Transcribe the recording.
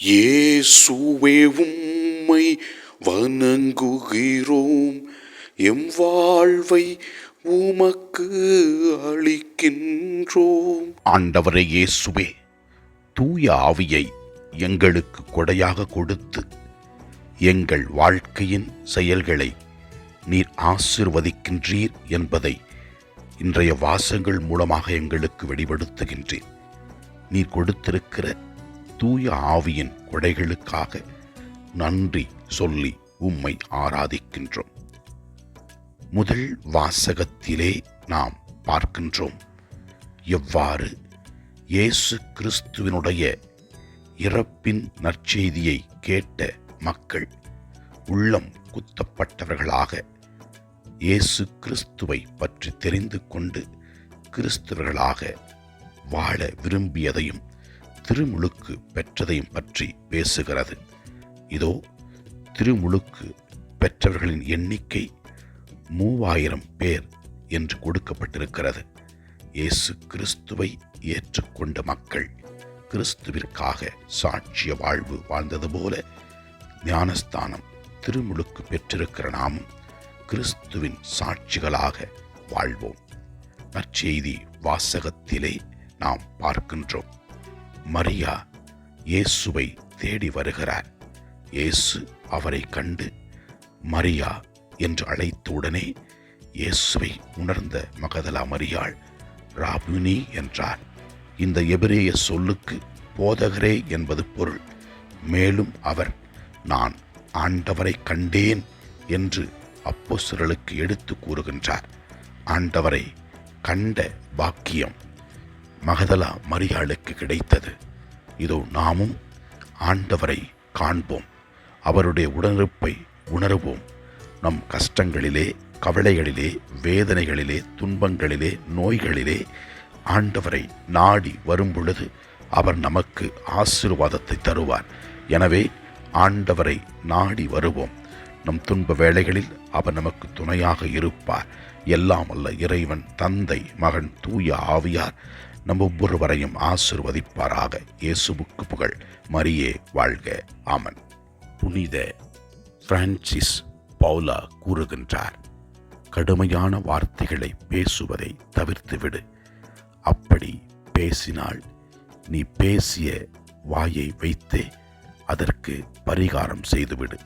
இயேசுவே உம்மை வணங்குகிறோம். எம் வாழ்வை உமக்கு அளிக்கின்றோம். ஆண்டவரே இயேசுவே தூய ஆவியை எங்களுக்கு கொடையாக கொடுத்து எங்கள் வாழ்க்கையின் செயல்களை நீர் ஆசிர்வதிக்கின்றீர் என்பதை இன்றைய வாசங்கள் மூலமாக எங்களுக்கு வெளிப்படுத்துகின்றேன் நீர் கொடுத்திருக்கிற தூய ஆவியின் கொடைகளுக்காக நன்றி சொல்லி உம்மை ஆராதிக்கின்றோம். முதல் வாசகத்திலே நாம் பார்க்கின்றோம். எவ்வாறு? இயேசு கிறிஸ்துவினுடைய இறப்பின் நற்செய்தியை கேட்ட மக்கள் உள்ளம் குத்தப்பட்டவர்களாக இயேசு கிறிஸ்துவை பற்றி தெரிந்து கொண்டு கிறிஸ்துவர்களாக வாழ விரும்பியதையும் திருமுழுக்கு பெற்றதையும் பற்றி பேசுகிறது. இதோ திருமுழுக்கு பெற்றவர்களின் எண்ணிக்கை மூவாயிரம் பேர் என்று கொடுக்கப்பட்டிருக்கிறது. இயேசு கிறிஸ்துவை ஏற்றுக்கொண்ட மக்கள் கிறிஸ்துவிற்காக சாட்சிய வாழ்வு வாழ்ந்தது போல ஞானஸ்தானம் திருமுழுக்கு பெற்றிருக்கிற நாமும் கிறிஸ்துவின் சாட்சிகளாக வாழ்வோம். நற்செய்தி வாசகத்திலே நாம் பார்க்கின்றோம். மரியா இயேசுவை தேடி வருகிறார். இயேசு அவரை கண்டு மரியா என்று அழைத்த உடனே இயேசுவை உணர்ந்த மகதலா மரியாள் ராபுனி என்றார். இந்த எபிரேய சொல்லுக்கு போதகரே என்பது பொருள். மேலும் அவர் நான் ஆண்டவரை கண்டேன் என்று அப்போ சிறலுக்கு எடுத்து கூறுகின்றார். ஆண்டவரை கண்ட பாக்கியம் மகதலா மரியாளுக்கு கிடைத்தது. இதோ நாமும் ஆண்டவரை காண்போம். அவருடைய உணர்ப்பை உணருவோம். நம் கஷ்டங்களிலே கவலைகளிலே வேதனைகளிலே துன்பங்களிலே நோய்களிலே ஆண்டவரை நாடி வரும் பொழுது அவர் நமக்கு ஆசீர்வாதத்தை தருவார். எனவே ஆண்டவரை நாடி வருவோம். நம் துன்ப வேளைகளில் அவர் நமக்கு துணையாக இருப்பார். எல்லாம் அல்ல இறைவன் தந்தை மகன் தூய ஆவியார். நம் ஒவ்வொருவரையும் ஆசிர்வதிப்பாராக. இயேசுவுக்கு புகழ். மரியே வாழ்க. ஆமன். புனித பிரான்சிஸ் பவுலா கூறுகின்றார் கடுமையான வார்த்தைகளை பேசுவதை தவிர்த்துவிடு. அப்படி பேசினால் நீ பேசிய வாயை வைத்தே அதற்கு பரிகாரம் செய்துவிடு.